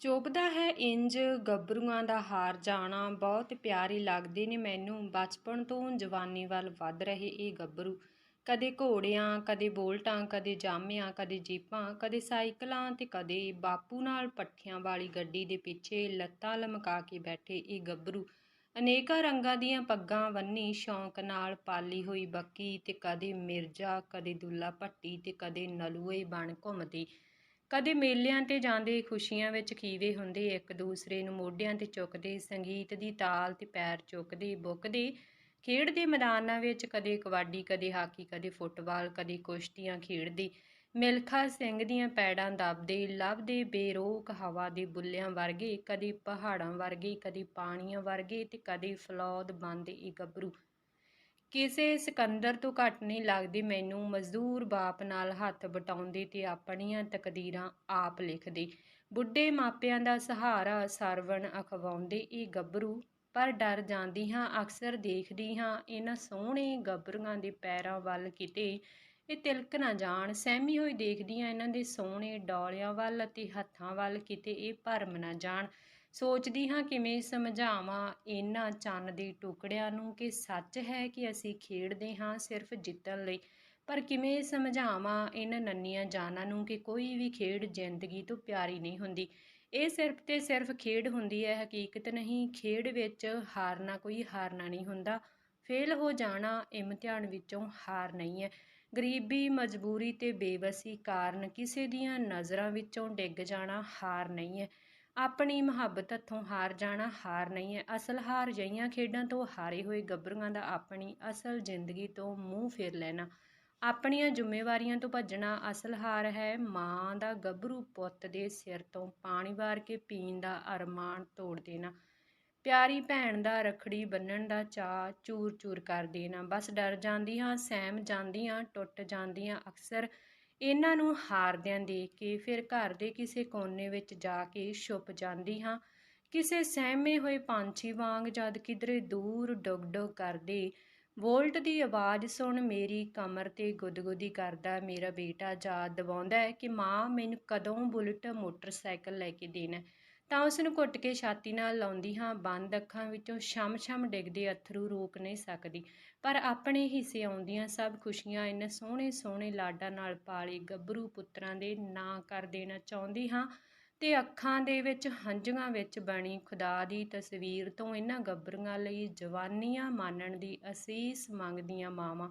ਚੁੱਭਦਾ ਹੈ ਇੰਜ, ਗੱਭਰੂਆਂ ਦਾ ਹਾਰ ਜਾਣਾ। ਬਹੁਤ ਪਿਆਰੇ ਲੱਗਦੇ ਨੇ ਮੈਨੂੰ। ਬਚਪਨ ਤੋਂ ਜਵਾਨੀ ਵੱਲ ਵੱਧ ਰਹੇ ਇਹ ਗੱਭਰੂ। ਕਦੇ ਘੋੜਿਆਂ, ਕਦੇ ਬੋਲਟਾਂ, ਕਦੇ ਜਾਮਿਆਂ, ਕਦੇ ਜੀਪਾਂ, ਕਦੇ ਸਾਈਕਲਾਂ ਤੇ ਕਦੇ ਬਾਪੂ ਨਾਲ ਪੱਠਿਆਂ ਵਾਲੀ ਗੱਡੀ ਦੇ ਪਿੱਛੇ ਲੱਤਾਂ ਲਮਕਾ ਕੇ ਬੈਠੇ ਇਹ ਗੱਭਰੂ। ਅਨੇਕਾਂ ਰੰਗਾਂ ਦੀਆਂ ਪੱਗਾਂ ਬੰਨੀ, ਸ਼ੌਂਕ ਨਾਲ ਪਾਲੀ ਹੋਈ ਬੱਕੀ ਤੇ ਕਦੇ ਮਿਰਜ਼ਾ, ਕਦੇ ਦੁੱਲਾ ਭੱਟੀ ਤੇ ਕਦੇ ਨਲੂਏ ਬਣ ਘੁੰਮਦੇ। ਕਦੇ ਮੇਲਿਆਂ ਤੇ ਜਾਂਦੇ ਖੁਸ਼ੀਆਂ ਵਿੱਚ ਖੀਵੇ ਹੁੰਦੇ ਇੱਕ ਦੂਸਰੇ ਨੂੰ ਮੋਢਿਆਂ ਤੇ ਚੁੱਕਦੇ, ਸੰਗੀਤ ਦੀ ਤਾਲ ਤੇ ਪੈਰ ਚੁੱਕਦੇ, ਬੁੱਕਦੇ। ਖੇਡ ਦੇ ਮੈਦਾਨਾਂ ਵਿੱਚ ਕਦੇ ਕਬੱਡੀ, ਕਦੇ ਹਾਕੀ, ਕਦੇ ਫੁੱਟਬਾਲ, ਕਦੇ ਕੁਸ਼ਤੀਆਂ ਖੇਡਦੇ। ਮਿਲਖਾ ਸਿੰਘ ਦੀਆਂ ਪੈੜਾਂ ਦੱਬਦੇ, ਲੱਭਦੇ ਬੇਰੋਕ ਹਵਾ ਦੇ ਬੁੱਲਿਆਂ ਵਰਗੇ, ਕਦੇ ਪਹਾੜਾਂ ਵਰਗੇ, ਕਦੇ ਪਾਣੀਆਂ ਵਰਗੇ ਤੇ ਕਦੇ ਫਲੌਦ ਬੰਦ ਇਹ ਗੱਭਰੂ। ਕਿਸੇ ਸਿਕੰਦਰ ਤੋਂ ਘੱਟ ਨਹੀਂ ਲੱਗਦੀ। ਮੈਨੂੰ ਮਜ਼ਦੂਰ ਬਾਪ ਨਾਲ ਹੱਥ ਵਟਾਉਂਦੇ ਤੇ ਆਪਣੀਆਂ ਤਕਦੀਰਾਂ ਆਪ ਲਿਖਦੇ। ਬੁੱਢੇ ਮਾਪਿਆਂ ਦਾ ਸਹਾਰਾ ਸਰਵਣ ਅਖਵਾਉਂਦੇ। ਇਹ ਗੱਭਰੂ, ਪਰ ਡਰ ਜਾਂਦੀ ਹਾਂ, ਅਕਸਰ ਦੇਖਦੀ ਹਾਂ, ਇਹਨਾਂ ਸੋਹਣੇ ਗੱਭਰੂਆਂ ਦੇ ਪੈਰਾਂ ਵੱਲ ਕਿਤੇ ਇਹ ਤਿਲਕ ਨਾ ਜਾਣ। ਸਹਿਮੀ ਹੋਈ ਦੇਖਦੀ ਹਾਂ, ਇਹਨਾਂ ਦੇ ਸੋਹਣੇ ਡੌਲਿਆਂ ਵੱਲ ਅਤੇ ਹੱਥਾਂ ਵੱਲ ਕਿਤੇ ਇਹ ਭਰਮ ਨਾ ਜਾਣ। ਸੋਚਦੀ ਹਾਂ ਕਿਵੇਂ ਸਮਝਾਵਾਂ ਇਹਨਾਂ ਚੰਨ ਦੇ ਟੁਕੜਿਆਂ ਨੂੰ ਕਿ ਸੱਚ ਹੈ ਕਿ ਅਸੀਂ ਖੇਡਦੇ ਹਾਂ ਸਿਰਫ ਜਿੱਤਣ ਲਈ। ਪਰ ਕਿਵੇਂ ਸਮਝਾਵਾਂ ਇਹਨਾਂ ਨੰਨੀਆਂ ਜਾਨਾਂ ਨੂੰ ਕਿ ਕੋਈ ਵੀ ਖੇਡ ਜ਼ਿੰਦਗੀ ਤੋਂ ਪਿਆਰੀ ਨਹੀਂ ਹੁੰਦੀ। ਇਹ ਸਿਰਫ ਤੇ ਸਿਰਫ ਖੇਡ ਹੁੰਦੀ ਹੈ, ਹਕੀਕਤ ਨਹੀਂ। ਖੇਡ ਵਿੱਚ ਹਾਰਨਾ ਕੋਈ ਹਾਰਨਾ ਨਹੀਂ ਹੁੰਦਾ। ਫੇਲ ਹੋ ਜਾਣਾ ਇਮਤਿਹਾਨ ਵਿੱਚੋਂ ਹਾਰ ਨਹੀਂ ਹੈ। ਗਰੀਬੀ, ਮਜਬੂਰੀ ਤੇ ਬੇਵਸੀ ਕਾਰਨ ਕਿਸੇ ਦੀਆਂ ਨਜ਼ਰਾਂ ਵਿੱਚੋਂ ਡਿੱਗ ਜਾਣਾ ਹਾਰ ਨਹੀਂ ਹੈ। ਆਪਣੀ ਮੁਹੱਬਤ ਹੱਥੋਂ ਹਾਰ ਜਾਣਾ ਹਾਰ ਨਹੀਂ ਹੈ। ਅਸਲ ਹਾਰ ਜਈਆਂ ਖੇਡਾਂ ਤੋਂ ਹਾਰੇ ਹੋਏ ਗੱਭਰੂਆਂ ਦਾ ਆਪਣੀ ਅਸਲ ਜ਼ਿੰਦਗੀ ਤੋਂ ਮੂੰਹ ਫੇਰ ਲੈਣਾ। ਆਪਣੀਆਂ ਜ਼ਿੰਮੇਵਾਰੀਆਂ ਤੋਂ ਭੱਜਣਾ ਅਸਲ ਹਾਰ ਹੈ। ਮਾਂ ਦਾ ਗੱਭਰੂ ਪੁੱਤ ਦੇ ਸਿਰ ਤੋਂ ਪਾਣੀ ਵਾਰ ਕੇ ਪੀਣ ਦਾ ਅਰਮਾਨ ਤੋੜ ਦੇਣਾ। ਪਿਆਰੀ ਭੈਣ ਦਾ ਰਖੜੀ ਬੰਨਣ ਦਾ ਚਾਅ ਚੂਰ ਚੂਰ ਕਰ ਦੇਣਾ। ਬਸ ਡਰ ਜਾਂਦੀ ਹਾਂ ਸਹਿਮ ਜਾਂਦੀ ਹਾਂ ਟੁੱਟ ਜਾਂਦੀ ਹਾਂ ਅਕਸਰ ਇਹਨਾਂ ਨੂੰ ਹਾਰਦਿਆਂ ਦੇਖ ਕੇ ਫਿਰ ਘਰ ਦੇ ਕਿਸੇ ਕੋਨੇ ਵਿੱਚ ਜਾ ਕੇ ਛੁਪ ਜਾਂਦੀ ਹਾਂ। ਕਿਸੇ ਸਹਿਮੇ ਹੋਏ ਪੰਛੀ ਵਾਂਗ ਜਦ ਕਿਧਰੇ ਦੂਰ ਡੁਗ ਡੁਗ ਕਰਦੇ, ਵੋਲਟ ਦੀ ਆਵਾਜ਼ ਸੁਣ ਮੇਰੀ ਕਮਰ ਤੇ ਗੁਦਗੁਦੀ ਕਰਦਾ ਮੇਰਾ ਬੇਟਾ ਯਾਦ ਦਿਵਾਉਂਦਾ ਹੈ ਕਿ ਮਾਂ ਮੈਨੂੰ ਕਦੋਂ ਬੁਲਟ ਮੋਟਰਸਾਈਕਲ ਲੈ ਕੇ ਦੇਣਾ ਤਾਂ ਉਸ ਨੂੰ ਘੁੱਟ ਕੇ ਛਾਤੀ ਨਾਲ ਲਾਉਂਦੀ ਹਾਂ। ਬੰਦ ਅੱਖਾਂ ਵਿੱਚੋਂ ਛਮ-ਛਮ ਡਿੱਗਦੇ ਅਥਰੂ ਰੋਕ ਨਹੀਂ ਸਕਦੀ। ਪਰ ਆਪਣੇ ਹਿੱਸੇ ਆਉਂਦੀਆਂ ਸਭ ਖੁਸ਼ੀਆਂ ਇਹਨਾਂ ਸੋਹਣੇ ਸੋਹਣੇ ਲਾਡਾਂ ਨਾਲ ਪਾਲੇ ਗੱਭਰੂ ਪੁੱਤਰਾਂ ਦੇ ਨਾਂ ਕਰ ਦੇਣਾ ਚਾਹੁੰਦੀ ਹਾਂ ਤੇ ਅੱਖਾਂ ਦੇ ਵਿੱਚ, ਹੰਝੂਆਂ ਵਿੱਚ ਬਣੀ ਖੁਦਾ ਦੀ ਤਸਵੀਰ ਤੋਂ ਇਹਨਾਂ ਗੱਭਰੂਆਂ ਲਈ ਜਵਾਨੀਆਂ ਮਾਨਣ ਦੀ ਅਸੀਸ ਮੰਗਦੀਆਂ ਮਾਵਾਂ।